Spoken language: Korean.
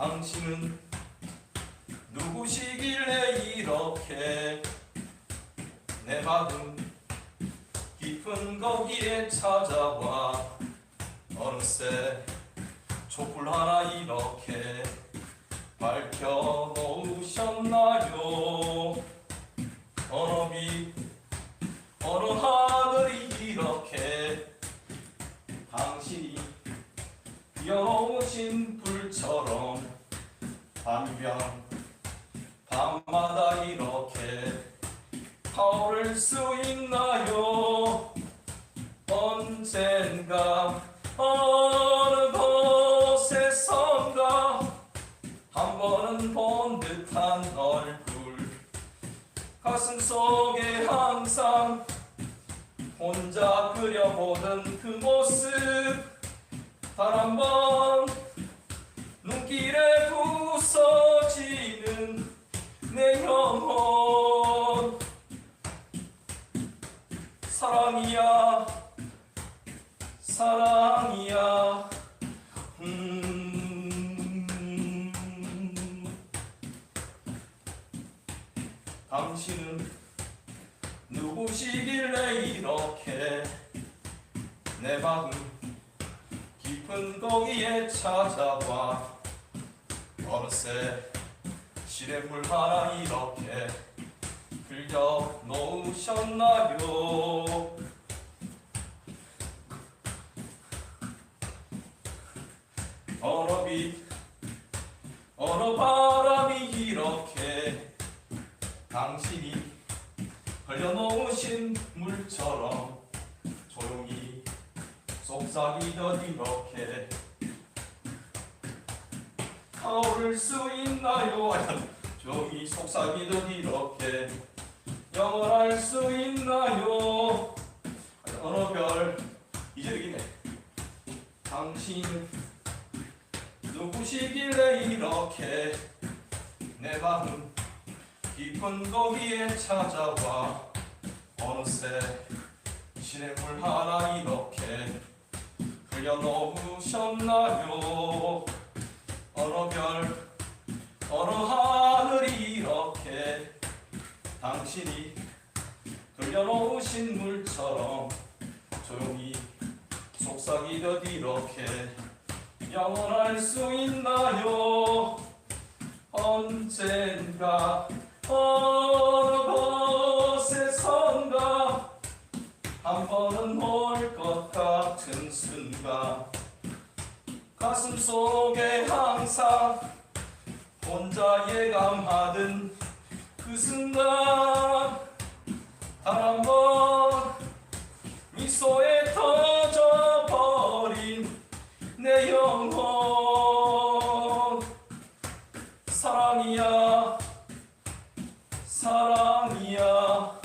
당신은 누구시길래 이렇게 내 마음 깊은 거기에 찾아와? 어느새 촛불 하나 이렇게 밝혀 놓으 밤이면 밤마다 이렇게 타오를 수 있나요? 언젠가 어느 곳에선가 한 번은 본 듯한 얼굴. 가슴 속에 항상 혼자 그려보던 그 모습. 단 한 번 눈길에 부서지는 내 영혼. 사랑이야 사랑이야. 음. 당신은 누구시길래 이렇게 내 마음 깊은 거기에 찾아와 어느새 시냇물 하나 이렇게 흘려 놓으셨나요? 빛 어느 바람이 이렇게 당신이 흘려놓으신 물처럼 조용히 속삭이던 이렇게 타오를 수 있나요? 조용히 속삭이던 이렇게 영원할 수 있나요? 어느 별 이제 되겠네 당신 누구시길래 이렇게 내 마음 깊은 거기에 찾아와 어느새 시냇물 당신이 흘려놓으신 물처럼 조용히 속삭이듯 이렇게 영원할 수 있나요? 언젠가 어느 곳에선가 한 번은 올 것 같은 순간 가슴 속에 항상 혼자 예감하던 그 순간 바람번 미소에 터져버린 내 영혼. 사랑이야 사랑이야.